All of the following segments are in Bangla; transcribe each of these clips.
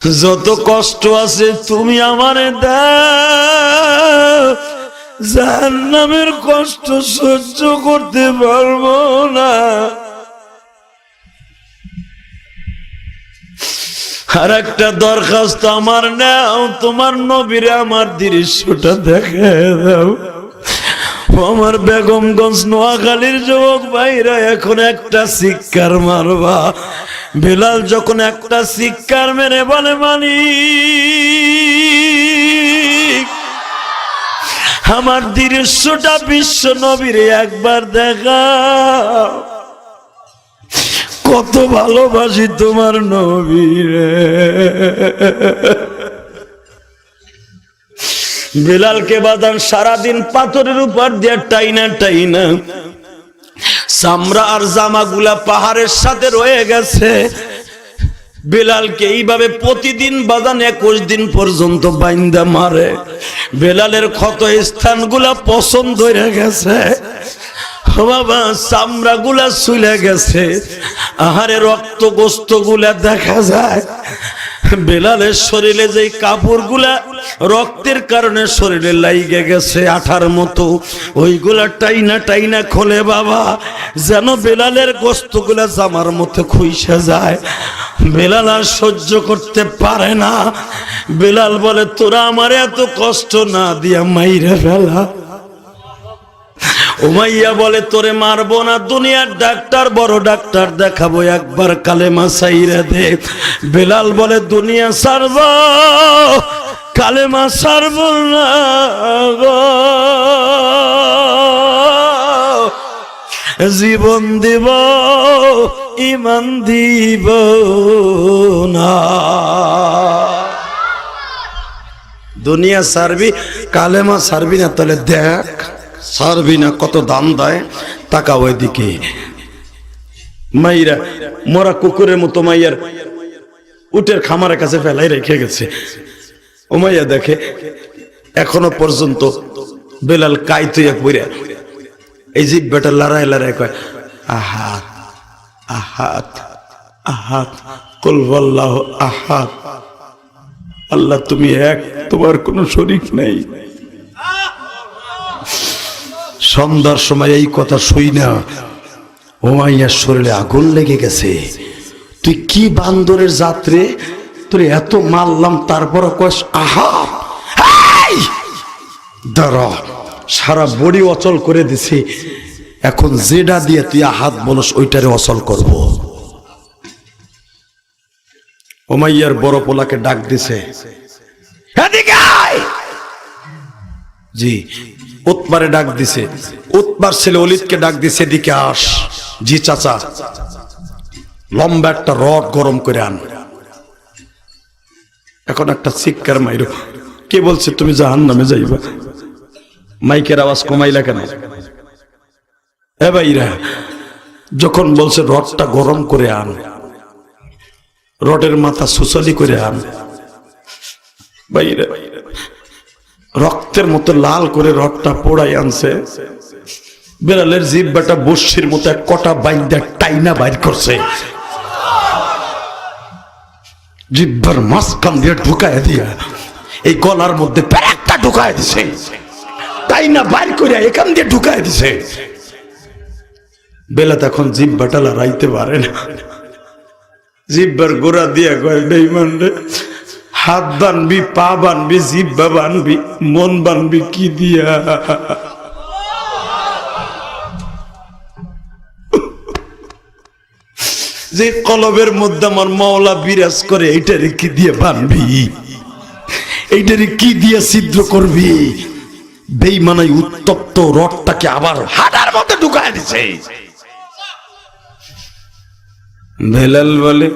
যত কষ্ট আছে তুমি আমারে দাও। জাহান্নামের কষ্ট সহ্য করতে পারব না। আর একটা দরখাস্ত আমার নাও, তোমার নবীরে আমার দৃশ্যটা দেখে দাও। আমার বেগমগঞ্জ নোয়াখালীর যুবক ভাইরা, এখন একটা শিক্ষার মারবা। বেলাল যখন একটা শিক্ষার মেরে বলে মানি আমার দৃশ্যটা বিশ্ব নবীরে একবার দেখা। কত ভালোবাসি তোমার নবীরে। বেলালকে বাদান সারাদিন পাথরের উপর দিয়ে টাইনা টাইনা। চামড়া আর জামাগুলা পাহাড়ের সাথে রয়ে গেছে। বেলালকে এইভাবে প্রতিদিন বাদান একুশ দিন পর্যন্ত বাইন্দা মারে। বেলালের ক্ষত স্থানগুলা পছন্দ হয়ে গেছে। বাবা চামড়া গুলা চুলে গেছে। আহারে রক্ত গোস্তগুলা দেখা যায়। বেলালের শরীরে যে কাপড়গুলা রক্তের কারণে শরীরে লাইগে গেছে আঠার মতো, ওইগুলা টাইনা টাইনা খোলে বাবা, যেন বেলালের গোস্তগুলা জামার মতো খুইসা যায়। বেলাল আর সহ্য করতে পারে না। বেলাল বলে, তোরা আমার এত কষ্ট না দিয়া মাইরে ফেলা। উমাইয়া বলে, তোরে মারবো না, দুনিয়ার ডাক্তার, বড় ডাক্তার দেখাবো একবার, কালেমা সাইরা দে। বেলাল বলে, দুনিয়া সারব, কালেমা সারব না। জীবন দিব ইমান দিব না। দুনিয়া সারবি, কালেমা সারবি না, তাহলে দেখ। সারবি না কত দাম দেয় টাকা ওইদিকে মাইরা, মরা কুকুরের মতো মাইয়ার উটের খামারের কাছে ফেলাই রেখে গেছে। ও মাইয়া দেখে, এখনও পর্যন্ত বেলাল কাইতুইয়া পড়ে এই যে বেটা লড়াই লড়াই কয়, আহাত আহাত আহাত কুলবাল্লাহ আহাত আল্লাহ তুমি এক, তোমার কোনো শরিক নেই। সন্ধ্যার সময় এই কথা শুই না। ওমাইয়ার শরীরে আগুন লেগে গেছে। তুই কি বান্দরের যাত্রে? তোর এত মারলাম তারপর কস, আহা! দাঁড়া, সারা বডি অচল করে দিছি। এখন যেটা দিয়ে তুই হাত বলস, ওইটারে অচল করব। ওমাইয়ার বড় পোলাকে ডাক দিছে জি উৎমারে ডাক দিছে। উৎমার ছেলে অলিদকে ডাক দিছে, এদিকে আস। জি, চাচা। লম্বা একটা রড গরম করে আন। এখন একটা চিৎকার মাইরো। কে বলছে, তুমি জাহান নামে যাইবা? মাইকের আওয়াজ কমাইলা কেন? এ ভাইরা, যখন বলছে রডটা গরম করে আন, রডের মাথা সুসলি করে আন। বাইরে রক্তের মতো লাল করে রডটা পোড়াই আনছে। বেড়ালের জিব্বাটা বর্ষির মতো এক কটা বাইন্দা টাইনা বাইর করছে। জিব্বার মাঝখান দিয়ে ঢুকায় দিয়া এই গলার মধ্যে প্যারাকটা ঢুকায় দিছে। টাইনা বাইর করে এখান দিয়ে ঢুকায় দিছে। বেলা তখন জিব্বাটা লড়াইতে পারে না। জিব্বার গোড়া দিয়া কয় বেইমান রে। হাত বানবি, পা বানবি, জিব্বা বানবি, মন বানবি, কি দিয়া? যে কলবের মধ্যে আমার মাওলা বিরাজ করে, এইটারে কি দিয়ে বানবি? এইটারে কি দিয়ে ছিদ্র করবি? বেইমানাই উত্তপ্ত রডটাকে আবার হাডার মধ্যে ঢুকায় দিছে। বেলাল বলে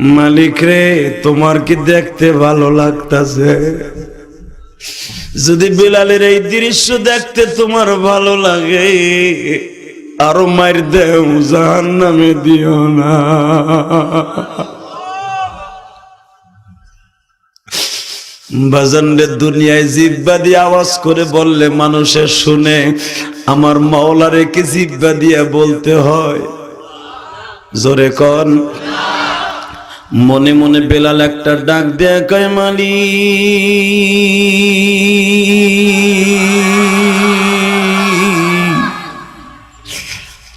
মালিক রে, তোমার কি দেখতে ভালো লাগতাছে? যদি বেলালের এই দৃশ্য দেখতে তোমার ভালো লাগে, আরও মার দেও জাহান নামে দিও না। বাজানরে দুনিয়ায় জিব্বা দিয়ে আওয়াজ করে বললে, মানুষের শুনে আমার মাওলারে কি জিব্বা দিয়ে বলতে হয়? জোরে কন। মনে মনে বেলাল একটা ডাক দেয়া কয় মালি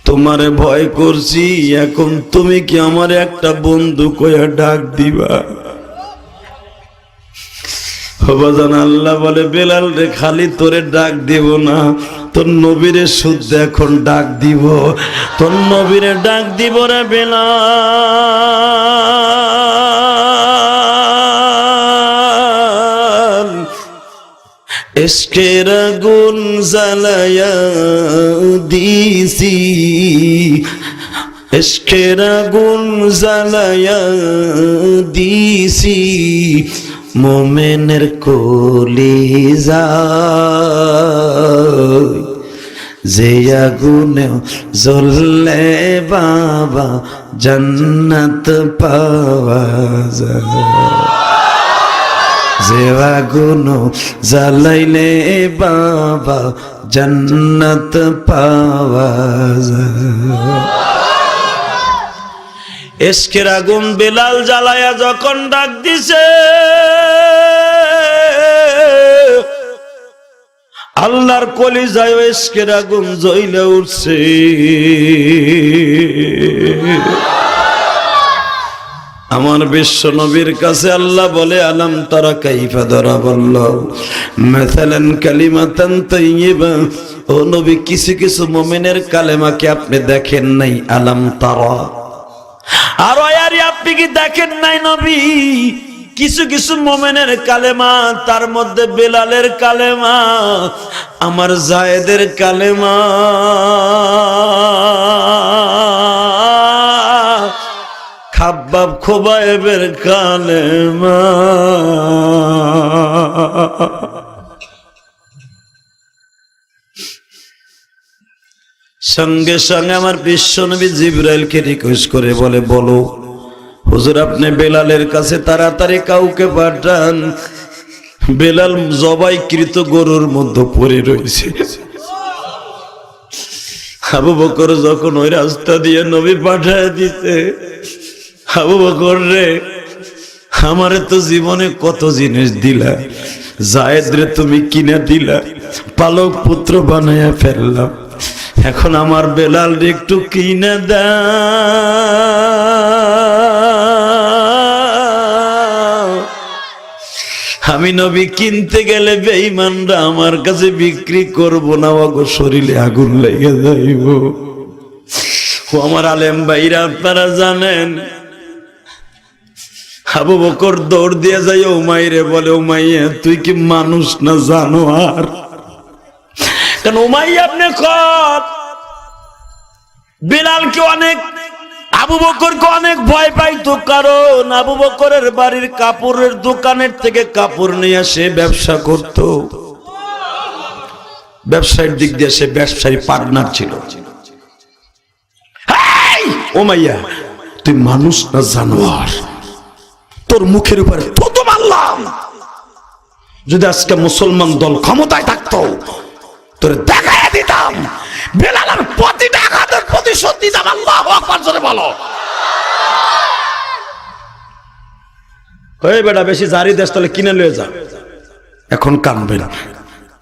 তোমারে ভয় করছি, এখন তুমি কি আমার একটা বন্ধু কয়া ডাক দিবা? হবাজান আল্লাহ বলে, বেলাল রে, খালি তোরে ডাক দিব না, তোর নবীরে শুদ্ধ এখন ডাক দিব, তোর নবীরে ডাক দিব রে বেলাল। এসকের গুন জ্বালায়া দিছি। এসকের গুন জ্বালায়া দিছি। মোমেনের কলি যে আগুনে জ্বললে বাবা জন্নত পাওয়া যায়। যে আগুন জ্বালাইলে বাবা জন্নত পাওয়া এসকের আগুন বেলাল জ্বালায়া যখন ডাক দিছে, আল্লাহর কলি যায় এসকের আগুন জ্বলে উঠছে। আমার বিশ্ব নবীর কাছে আল্লাহ বলে, আলাম তারা কাইফা ধরা বলল? মেথালেন কালিমাতান তাইয়িবা। ও নবী, কিছু কিছু মোমেনের কালেমাকে আপনি দেখেন নাই? আলাম তারা। আর আয়ারি আপনি কি দেখেন নাই নবী? কিছু কিছু মোমেনের কালেমা, তার মধ্যে বেলালের কালেমা, আমার জায়েদের কালেমা। খাব্বাব খোবায়েবের কালেমা সঙ্গে সঙ্গে আমার বিশ্বনবী জিব্রাইলকে রিকোয়েস্ট করে বলে, বলো, হুজুর আপনি বেলালের কাছে তাড়াতাড়ি কাউকে পাঠান। বেলাল জবাইকৃত গরুর মধ্যে পড়ে রয়েছে। আবু বকর যখন ওই রাস্তা দিয়ে নবী পাঠায় দিতে আবু বকর রে, আমারে তো জীবনে কত জিনিস দিলা। জায়েদ রে তুমি কিনে দিলা, পালক পুত্র বানাইয়া ফেললাম। এখন আমার বেলাল রে একটু কিনে দাও। আমি নবী কিনতে গেলে বেঈমানরা আমার কাছে বিক্রি করব না, ওগো শরীরে আগুন লেগে যাইব। ও আমার আলেম ভাইরা, আপনারা জানেন আবু বকর দৌড় দিয়ে যাই উমাইরে বলে উমাইয়া তুই কি মানুষ না জানো আর কারণ উমাই আপনি বিলালকে অনেক আবু বকরকে অনেক ভয় পাইতো কারণ আবু বকরের বাড়ির কাপড়ের দোকানের থেকে কাপড় নিয়ে সে ব্যবসা করত। ব্যবসায়ের দিক দিয়ে সে ব্যবসায়ী পার্টনার ছিল। এই, ও মাইয়া তুই মানুষ না জানোয়ার? তোর মুখের উপরে থুতু মারলাম। যদি আজকে মুসলমান দল ক্ষমতায় থাকতো, তোর দেখাই দিতাম। বেলালের প্রতিটা আঘাতের প্রতিশোধ দিতাম আল্লাহ আকবার, জোরে বলো। ওই বেটা, বেশি জারি দেশ তাহলে কিনে লয়ে যা। এখন কানবে না।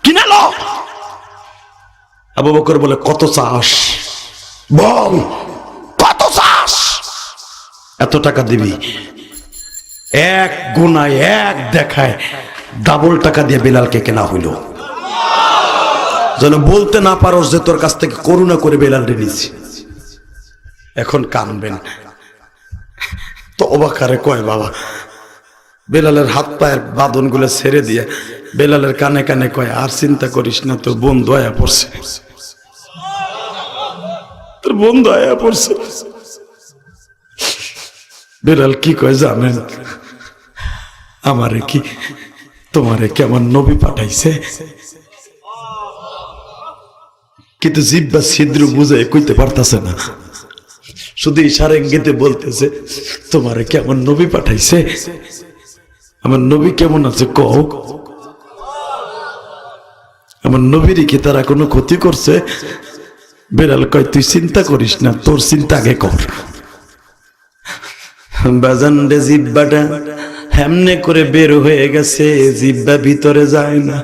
কিনে লো। আবু বকর বলে, কত চাস? বল, কত চাস? এত টাকা দিবি। এক গুনায়, এক দেখায় ডাবল টাকা দিয়ে বেলালকে কেনা হইল। যেন বলতে না পারো যে তোর কাছ থেকে করুণা করে বেলাল নিয়েছি। এখন কানবেন। তো অবাকারে কয় বাবা, বেলালের হাত পায়ের বাঁধনগুলো ছেড়ে দিয়ে বেলালের কানে কানে কয়, আর চিন্তা করিস না, তোর বন্ধু আয়া পড়ছে। তোর বন্ধু আয়া পড়ছে। বেলাল কি কয় জানেন? আমারে কি তোমারে কেমন নবী পাঠাইছে? কিন্তু জিব্বা ছিদ্র বুঝে কইতে পারতাছে না। শুধু ইশারা ইঙ্গিতে বলতেছে, তোমারে কেমন নবী পাঠাইছে? আমার নবী কেমন আছে কও? আমার নবীর কি তারা কোনো ক্ষতি করছে? বেড়াল কয়, তুই চিন্তা করিস না, তোর চিন্তা আগে কর। বাজান রে জিব্বাটা হেমনে করে বের হয়ে গেছে, জিব্বা ভিতরে যায় না।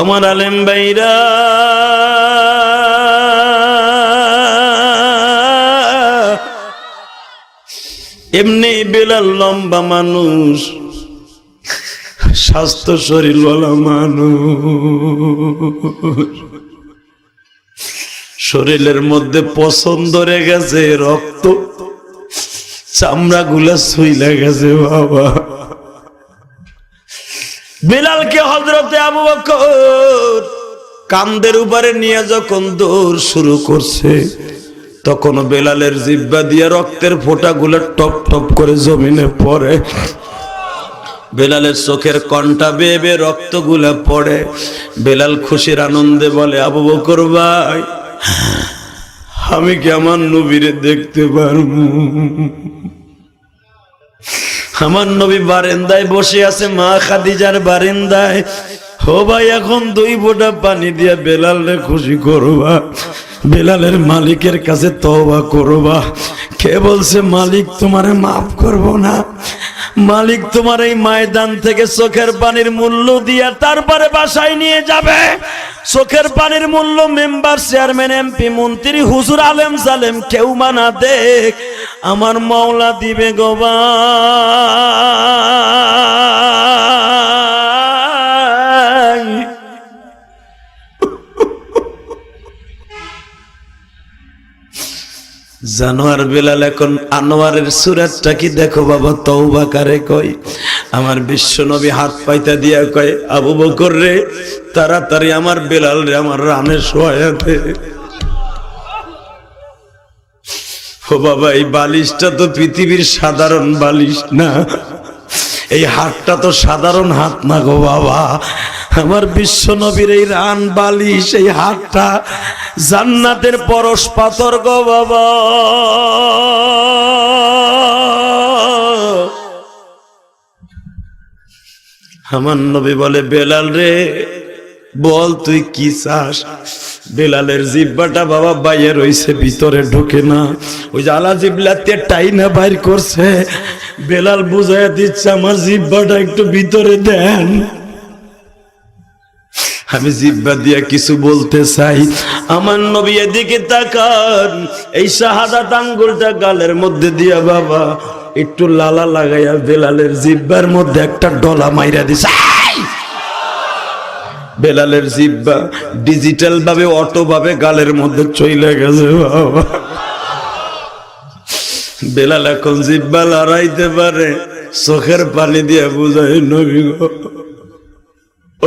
আমার আলেম ভাইরা, এমনি বেলাল লম্বা মানুষ, স্বাস্থ্য শরীর শরীরওয়ালা মানুষ। শরীরের মধ্যে পছন্দ রে গেছে রক্ত। চামড়া গুলা শুইলা গেছে, বাবা। বেলালকে হজরতে আবু বকর কান্দের উপরে নিয়ে যখন দৌড় শুরু করছে, তখন বেলালের জিব্বা দিয়ে রক্তের ফোঁটাগুলো টপ টপ করে জমিনে পড়ে। বেলালের চোখের কণ্ঠা বেয়ে বেয়ে রক্তগুলা পড়ে। বেলাল খুশির আনন্দে বলে, আবু বকর ভাই আমি কি আমার নবীরে দেখতে পারব? আমার নবী বারেন্দায় বসে আছে, মা খাদিজার বারেন্দায়। হো ভাই, এখন দুই ফোঁটা পানি দিয়ে বেলালে খুশি করবা, বেলালের মালিকের কাছে তওবা করবা। কে বলছে, মালিক, তোমারে মাফ করব না। মালিক তোমার এই ময়দান থেকে চোখের পানির মূল্য দিয়া তারপরে বাসায় নিয়ে যাবে। চোখের পানির মূল্য মেম্বার চেয়ারম্যান, এমপি, মন্ত্রী, হুজুর, আলেম, জালেম, কেউ মানা দেখ। আমার মাওলা দিবে গোবা জানোয়ার বেলাল এখন আনোয়ারের সুরাতটা কি দেখো বাবা? তৌবা কারে কয়? আমার বিশ্ব নবী হাত পাইতা দিয়া কয়, আবু বকর রে, তাড়াতাড়ি আমার বেলাল রে, আমার রানে শোয়াতে ও বাবা, এই বালিশটা তো পৃথিবীর সাধারণ বালিশ না। এই হাতটা তো সাধারণ হাত না গো বাবা। আমার বিশ্ব নবীর এই রান বালি, সেই হাতটা জান্নাতের পরশ পাথর গো বাবা। আমার নবী বলে, বেলাল রে, বল তুই কি চাস? বেলালের জিব্বাটা বাবা বাইরে রইছে, ভিতরে ঢোকে না। ওই যে আলা জিবলাতে টাইনা বাইর করছে। বেলাল বুঝাই দিচ্ছে, আমার জিব্বাটা একটু ভিতরে দেন। আমি জিব্বা দিয়া কিছু বলতে চাই। আমার নবী এদিকে তাকান, এই শাহাদাত আঙ্গুলটা গালের মধ্যে দিয়া, বাবা, একটু লালা লাগাইয়া বেলালের জিব্বার মধ্যে একটা ডলা মাইরা দিছে। বেলালের জিব্বা ডিজিটাল ভাবে অটো ভাবে গালের মধ্যে চইলে গেছে, বাবা। বেলাল এখন জিব্বা লড়াইতে পারে, চোখের পানি দিয়ে বুঝায়, নবী গো।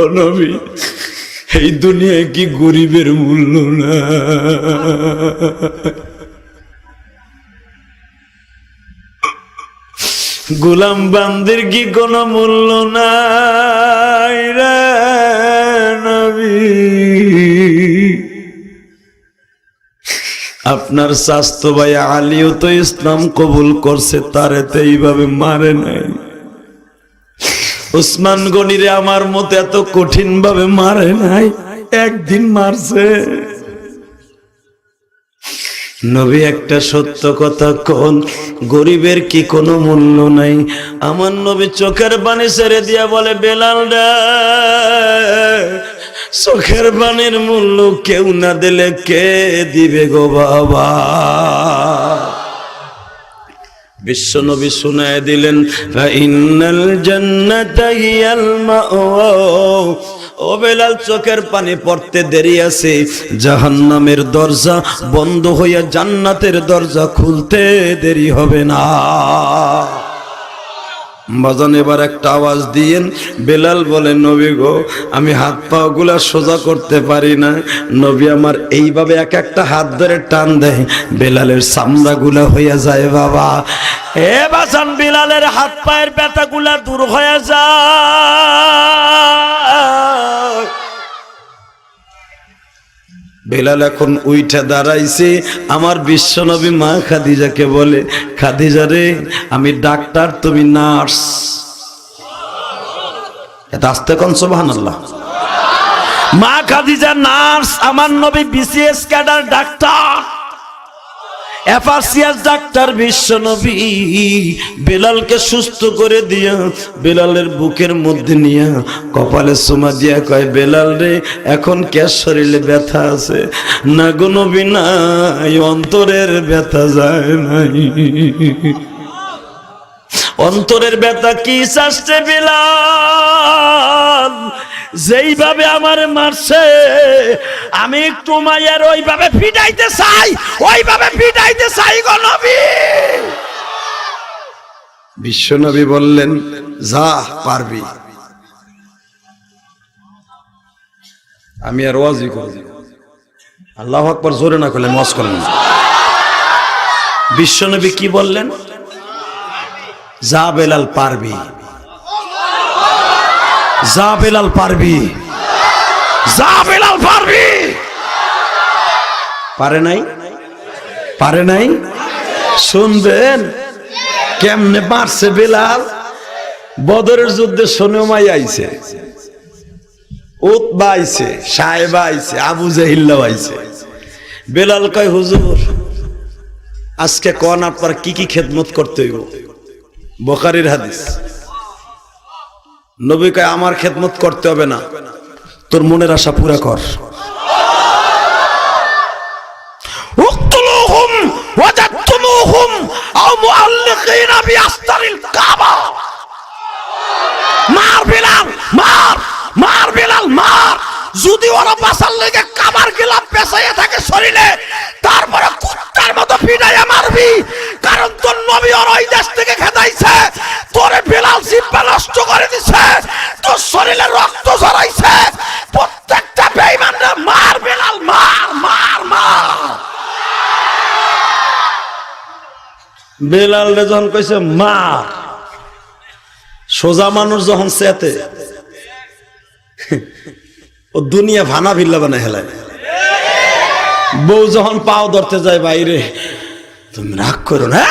ও নবী এই দুনিয়ায় কি গরিবের মূল্য না? গোলাম বান্দির কি কোনো মূল্য নবী? আপনার স্বাস্থ্য ভাই আলীও তো ইসলাম কবুল করছে, তারে তো এইভাবে মারে নাই। উসমান গনিরে আমার মতো এত কঠিন ভাবে মারে নাই, একদিন মারছে। নবী, একটা সত্য কথা কোন, গরিবের কি কোনো মূল্য নাই? আমার নবী চোখের বাণী ছেড়ে দিয়া বলে, বেলাল চোখের বাণীর মূল্য কেউ না দিলে কে দিবে গো বাবা? বিশ্বনবী শুনায় দিলেন ইন্নাল জান্নাতা মাওয়া ও বেলাল, চোখের পানি পড়তে দেরি আছে। জাহান্নামের দরজা বন্ধ হইয়া জান্নাতের দরজা খুলতে দেরি হবে না। বাজান এবার একটা আওয়াজ দিয়েন। বেলাল বলে, নবী গো, আমি হাত পা গুলা সোজা করতে পারি না। নবী আমার এইভাবে এক একটা হাত ধরে টান দেয়। বেলালের চামড়া গুলা হইয়া যায়, বাবা। এ বাজান, বেলালের হাত পায়ের ব্যথা গুলা দূর হয়ে যায়। বেলাল এখন উইঠা দাঁড়াইছে। আমার বিশ্বনবী মা খাদিজাকে বলে, খাদিজা রে, আমি ডাক্তার, তুমি নার্স। এটা আসতে কোন সোবাহান আল্লাহ মা খাদিজা নার্স, আমার নবী বিসিএস ক্যাডার ডাক্তার। এফাসিয়াস ডাক্তার বিশ্ব নবী বেলালকে সুস্থ করে দিয়া বেলালের বুকের মধ্যে নিয়া কপালে সোমা দিয়া কয়, বেলাল রে, এখন কে শরীরে ব্যথা আছে। না গো নবী, নাই, অন্তরের ব্যথা যায় নাই। অন্তরের ব্যথা কি চাচ্ছে বিলাল? যেইভাবে আমার মারছে, আমি একটু মায়ের ওইভাবে ফিটাইতে চাই, ওইভাবে ফিটাইতে চাই গো নবী। বিশ্বনবী বললেন, যা পারবি। আমি আর ওয়াজি করব। আল্লাহ আকবর জোরে না করলে মস করলেন বিশ্বনবী কি বললেন? যা বেলাল পারবি। যা বেলাল পারবি। যা বেলাল পারবি। পারে নাই? পারে নাই? শুনবেন, কেমনে পারছে বেলাল? বদরের যুদ্ধে সোনেমাই আইছে, উতবা আইছে, সাহেবা আইছে, আবু জাহিল্লা আইছে। বেলাল কয়, হুজুর, আজকে কন আপনার কি কি খেদমত করতে হইব? বোখারির হাদিস। নবী কয় আমার খেদমত করতে হবে না। তোর মনের আশা পুরা কর। যদি ওরা লেগে কাবার থাকে শরীরে কারণ তোর নবী ওর ওই দেশ থেকে খেদাইছে। তোরে বিলাল জিব্বা নষ্ট করে দিছে তোর শরীরে রক্ত ঝরাইছে। প্রত্যেকটা বেঈমানরা, মার বিলাল, মার মার মার। বেলাল রে যখন কইছে মার সোজা মানুষ যখন চেতে ও দুনিয়া ভানা ভিল্লা বানায় হেলায়। বউ যখন পাও ধরতে যায় বাইরে, তুমি রাগ করো না!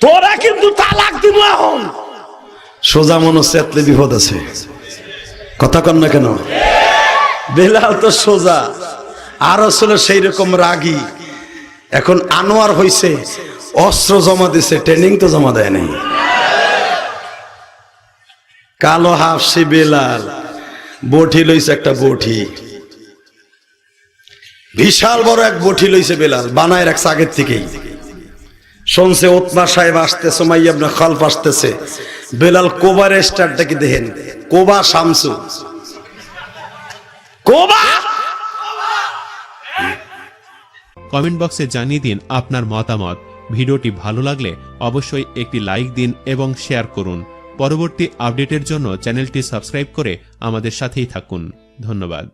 তোরা কিন্তু তালাক দিব এখন। সোজা মানুষ চেতলে বিপদ আছে। কথা কন না কেন? বেলাল তো সোজা। আর আসলে সেই রকম রাগী। এখন আনোয়ার হইছে, অস্ত্র জমা দিছে ট্রেনিং তো জমা দেয় নাই। কালো হাফসি বেলাল, বটি লইছে একটা বটি। বিশাল বড় এক বটি লইছে বেলাল, বানায় রাখছে আগের থেকেই। শুনছে ওতমা সাহেব আসতেছে, মাইয়াবনা খালফ আসতেছে। বেলাল কোবার স্টারটা কি দেখেন? কোবা শামসু। কোবা! কমেন্ট বক্সে জানিয়ে দিন আপনার মতামত। ভিডিওটি ভালো লাগলে অবশ্যই একটি লাইক দিন এবং শেয়ার করুন। পরবর্তী আপডেটের জন্য চ্যানেলটি সাবস্ক্রাইব করে আমাদের সাথেই থাকুন। ধন্যবাদ।